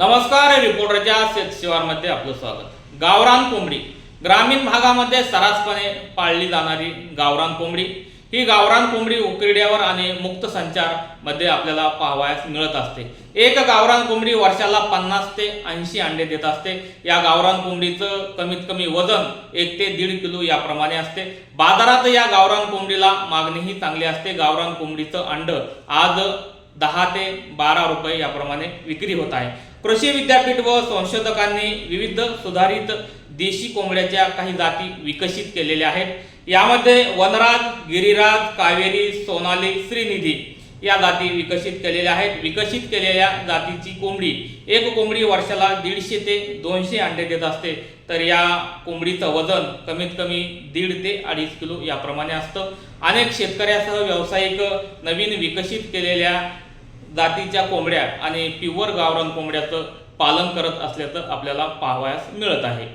नमस्कार रिपोर्टरच्या शेत शिवारमध्ये आपलं स्वागत. गावरान कोंबडी. ग्रामीण भागामध्ये सर्रासपणे पाळली जाणारी गावरान कोंबडी. ही गावरान कोंबडी उकिरड्यावर आणि मुक्त संचारमध्ये आपल्याला पाहावयास मिळत असते. एक गावरान कोंबडी वर्षाला पन्नास ते ऐंशी अंडे देत असते. या गावरान कोंबडीचं कमीत कमी वजन एक ते दीड किलो याप्रमाणे असते. बाजारात या गावरान कोंबडीला मागणीही चांगली असते. गावरान कोंबडीचं अंड आज दहा ते बारा रुपये याप्रमाणे विक्री होत आहे. कृषी विद्यापीठ व संशोधकांनी विविध सुधारित देशी कोंबड्याच्या काही जाती विकसित केलेल्या आहेत. यामध्ये वनराज गिरिराज कावेरी सोनाली श्रीनिधी या जाती विकसित केलेल्या आहेत. विकसित केलेल्या जातीची कोंबडी एक कोंबडी वर्षाला दीडशे ते दोनशे अंडे देत असते. तर या कोंबडीचं वजन कमीत कमी दीड ते अडीच किलो याप्रमाणे असतं. अनेक शेतकऱ्यासह व्यावसायिक नवीन विकसित केलेल्या जातीच्या कोंबड्या आणि प्युअर गावरान कोंबड्याचं पालन करत असल्याचं आपल्याला पाहावयास मिळत आहे.